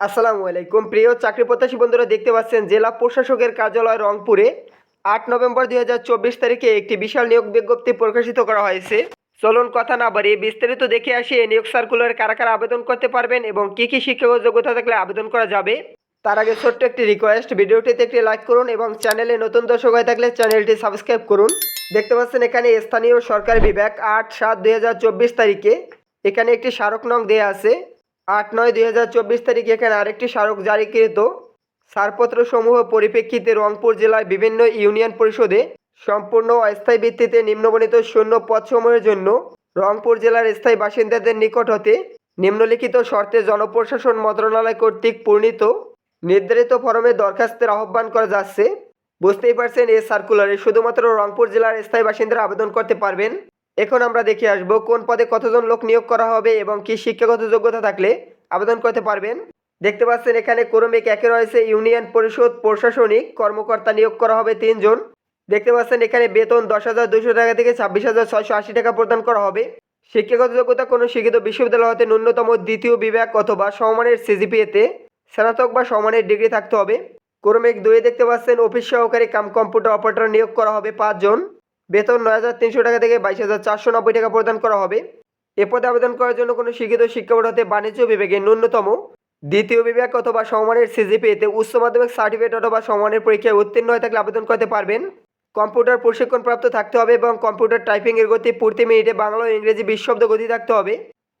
আসসালামু আলাইকুম। প্রিয় চাকরি প্রত্যাশী বন্ধুরা, দেখতে পাচ্ছেন জেলা প্রশাসকের কার্যালয় রংপুরে আট নভেম্বর দুই হাজার চব্বিশ তারিখে একটি বিশাল নিয়োগ বিজ্ঞপ্তি প্রকাশিত করা হয়েছে। চলুন কথা না বাড়িয়ে বিস্তারিত দেখে আসি এই নিয়োগ সার্কুলার কারা কারা আবেদন করতে পারবেন এবং কী কী শিক্ষাগত যোগ্যতা থাকলে আবেদন করা যাবে। তার আগে ছোট্ট একটি রিকোয়েস্ট ভিডিওটিতে একটি লাইক করুন এবং চ্যানেলে নতুন দর্শক হয়ে থাকলে চ্যানেলটি সাবস্ক্রাইব করুন। দেখতে পাচ্ছেন এখানে স্থানীয় সরকারি বিভাগ আট সাত দুই তারিখে এখানে একটি স্মারক নং দেয়া আছে। আট নয় দুই হাজার চব্বিশ তারিখে এখানে আরেকটি স্মারক জারিকৃত ছাড়পত্র সমূহ পরিপ্রেক্ষিতে রংপুর জেলার বিভিন্ন ইউনিয়ন পরিষদে সম্পূর্ণ অস্থায়ী ভিত্তিতে নিম্নবর্ণিত শূন্য পদসমূহের জন্য রংপুর জেলার স্থায়ী বাসিন্দাদের নিকট হতে নিম্নলিখিত শর্তে জনপ্রশাসন মন্ত্রণালয় কর্তৃক পূর্ণিত নির্ধারিত ফরমে দরখাস্তের আহ্বান করা যাচ্ছে। বুঝতেই পারছেন, এই সার্কুলারে শুধুমাত্র রংপুর জেলার স্থায়ী বাসিন্দারা আবেদন করতে পারবেন। এখন আমরা দেখে আসব কোন পদে কতজন লোক নিয়োগ করা হবে এবং কি শিক্ষাগত যোগ্যতা থাকলে আবেদন করতে পারবেন। দেখতে পাচ্ছেন এখানে ক্রমিক একে রয়েছে, ইউনিয়ন পরিষদ, প্রশাসনিক কর্মকর্তা নিয়োগ করা হবে তিনজন। দেখতে পাচ্ছেন এখানে বেতন দশ হাজার দুশো টাকা থেকে ছাব্বিশ হাজার ছয়শো আশি টাকা প্রদান করা হবে। শিক্ষাগত যোগ্যতা কোনো শিক্ষিত বিশ্ববিদ্যালয় হতে ন্যূনতম দ্বিতীয় বিভাগ অথবা সমমানের সিজিপিএতে স্নাতক বা সমমানের ডিগ্রি থাকতে হবে। ক্রমিক দুয়ে দেখতে পাচ্ছেন অফিস সহকারী কাম কম্পিউটার অপারেটর নিয়োগ করা হবে পাঁচজন। বেতন নয় হাজার তিনশো টাকা থেকে বাইশ হাজার চারশো নব্বই টাকা প্রদান করা হবে। এ পদে আবেদন করার জন্য কোনো শিক্ষিত শিক্ষাবোর্ড হতে বাণিজ্য বিভাগে ন্যূনতম দ্বিতীয় বিভাগ অথবা সমমানের সিজিপিএতে উচ্চ মাধ্যমিক সার্টিফিকেট অথবা সমমানের পরীক্ষায় উত্তীর্ণ হয়ে থাকলে আবেদন করতে পারবেন। কম্পিউটার প্রশিক্ষণপ্রাপ্ত থাকতে হবে এবং কম্পিউটার টাইপিংয়ের গতি প্রতি মিনিটে বাংলা ও ইংরেজি বিশ শব্দ গতি থাকতে হবে।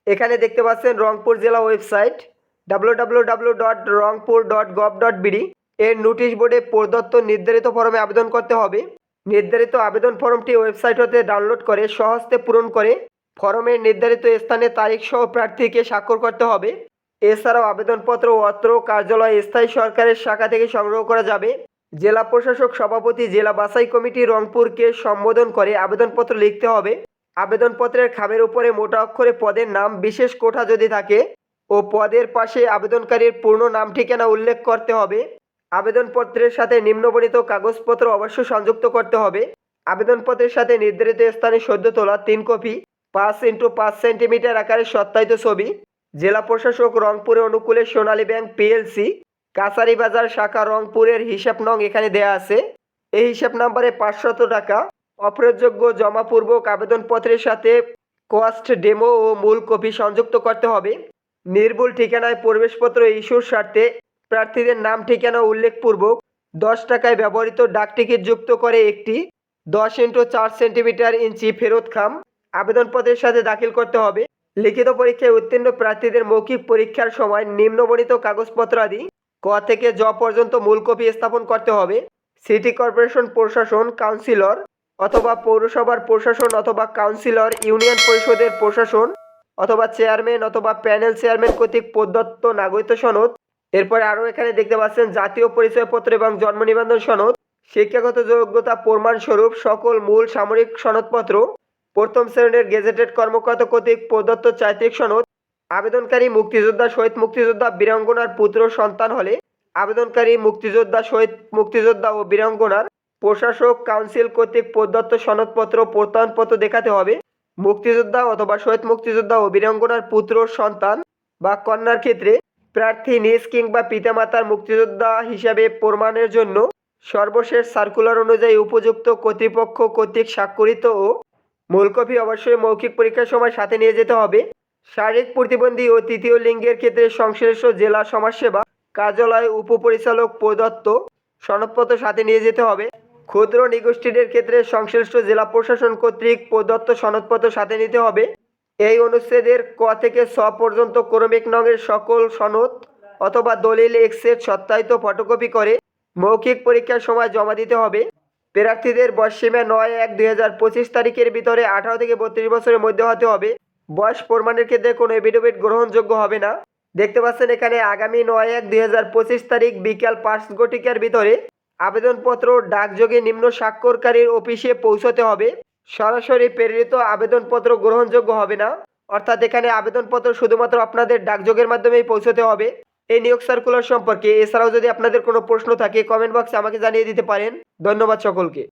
এখানে দেখতে পাচ্ছেন রংপুর জেলা website W dot Rangpur dot gov dot BD এর নোটিশ বোর্ডে প্রদত্ত নির্ধারিত ফরমে আবেদন করতে হবে। নির্ধারিত আবেদন ফর্মটি ওয়েবসাইট হতে ডাউনলোড করে, সহজতে পূরণ করে। ফরমের নির্ধারিত স্থানে তারিখ সহ প্রার্থীকে স্বাক্ষর করতে হবে। এছাড়াও আবেদনপত্র অত্র কার্যালয় স্থায়ী সরকারের শাখা থেকে সংগ্রহ করা যাবে। জেলা প্রশাসক, সভাপতি, জেলা বাছাই কমিটি রংপুরকে সম্বোধন করে আবেদনপত্র লিখতে হবে। আবেদনপত্রের খামের উপরে মোটা অক্ষরে পদের নাম, বিশেষ কোঠা যদি থাকে, ও পদের পাশে আবেদনকারীর পূর্ণ নাম, ঠিকানা উল্লেখ করতে হবে। আবেদনপত্রের সাথে নিম্নবর্ণিত কাগজপত্র অবশ্যই সংযুক্ত করতে হবে। আবেদনপত্রের সাথে নির্ধারিত স্থানে সদ্য তোলা তিন কপি, পাঁচ ইন্টু পাঁচ সেন্টিমিটার আকারের সত্যায়িত ছবি, জেলা প্রশাসক রংপুরে অনুকূলে সোনালী ব্যাংক পিএলসি কাছারি বাজার শাখা রংপুরের হিসাব নং এখানে দেয়া আছে। এই হিসাব নাম্বারে পাঁচশত টাকা অপ্রযোগ্য জমাপূর্বক আবেদনপত্রের সাথে কস্ট ডেমো ও মূল কপি সংযুক্ত করতে হবে। নির্ভুল ঠিকানায় প্রবেশপত্র ইস্যুর স্বার্থে প্রার্থীদের নাম, ঠিকানা উল্লেখপূর্বক দশ টাকায় ব্যবহৃত ডাকটিকিট যুক্ত করে একটি দশ ইন্টু চার সেন্টিমিটার ইঞ্চি ফেরত খাম। আবেদনপত্রের সাথে দাখিল করতে হবে। লিখিত পরীক্ষায় উত্তীর্ণ প্রার্থীদের মৌখিক পরীক্ষার সময় নিম্নবর্ণিত কাগজপত্র আদি ক থেকে জ পর্যন্ত মূল কপি স্থাপন করতে হবে। সিটি কর্পোরেশন প্রশাসন, কাউন্সিলর অথবা পৌরসভার প্রশাসন অথবা কাউন্সিলর, ইউনিয়ন পরিষদের প্রশাসন অথবা চেয়ারম্যান অথবা প্যানেল চেয়ারম্যান কর্তৃক প্রদত্ত নাগরিক সনদ এরপরে আরও এখানে দেখতে পাচ্ছেন জাতীয় পরিচয়পত্র এবং জন্ম নিবন্ধন সনদ, শিক্ষাগত যোগ্যতা প্রমাণস্বরূপ সকল মূল সামরিক সনদপত্র, প্রথম শ্রেণির গেজেটেড কর্মকর্তা কর্তৃক প্রদত্ত চারিত্রিক সনদ, আবেদনকারী মুক্তিযোদ্ধা, শহীদ মুক্তিযোদ্ধা বীরাঙ্গনার পুত্র সন্তান হলে আবেদনকারী মুক্তিযোদ্ধা, শহীদ মুক্তিযোদ্ধা ও বীরাঙ্গনার প্রশাসক কাউন্সিল কর্তৃক প্রদত্ত সনদপত্র প্রত্যয়নপত্র দেখাতে হবে। মুক্তিযোদ্ধা অথবা শহীদ মুক্তিযোদ্ধা ও বীরাঙ্গনার পুত্র সন্তান বা কন্যার ক্ষেত্রে প্রার্থী নিজ কিংবা পিতামাতার মুক্তিযোদ্ধা হিসাবে প্রমাণের জন্য সর্বশেষ সার্কুলার অনুযায়ী উপযুক্ত কর্তৃপক্ষ কর্তৃক স্বাক্ষরিত ও মূল কপি অবশ্যই মৌখিক পরীক্ষার সময় সাথে নিয়ে যেতে হবে। শারীরিক প্রতিবন্ধী ও তৃতীয় লিঙ্গের ক্ষেত্রে সংশ্লিষ্ট জেলা সমাজসেবা কার্যালয় উপপরিচালক প্রদত্ত সনদপত্র সাথে নিয়ে যেতে হবে। ক্ষুদ্র নিগোষ্ঠীদের ক্ষেত্রে সংশ্লিষ্ট জেলা প্রশাসন কর্তৃক প্রদত্ত সনদপত্র সাথে নিতে হবে। এই অনুচ্ছেদের ক থেকে ছ পর্যন্ত ক্রমিক নঙের সকল সনদ অথবা দলিল এক্সের সত্যায়িত ফটোকপি করে মৌখিক পরীক্ষার সময় জমা দিতে হবে। প্রার্থীদের বয়সসীমা নয় এক দুই হাজার পঁচিশ তারিখের ভিতরে আঠারো থেকে বত্রিশ বছরের মধ্যে হতে হবে। বয়স প্রমাণের ক্ষেত্রে কোনো এফিডেভিট গ্রহণযোগ্য হবে না। দেখতে পাচ্ছেন এখানে আগামী নয় এক দুই হাজার পঁচিশ তারিখ বিকাল পাঁচ ঘটিকার ভিতরে আবেদনপত্র ডাকযোগে নিম্ন স্বাক্ষরকারীর অফিসে পৌঁছতে হবে। সরাসরি প্রেরিত আবেদনপত্র গ্রহণযোগ্য হবে না? অর্থাৎ এখানে আবেদনপত্র শুধুমাত্র আপনাদের ডাকযোগের মাধ্যমেই পৌঁছতে হবে। এই নিয়োগ সার্কুলার সম্পর্কে এছাড়াও যদি আপনাদের কোনো প্রশ্ন থাকে কমেন্ট বক্সে আমাকে জানিয়ে দিতে পারেন। ধন্যবাদ সকলকে।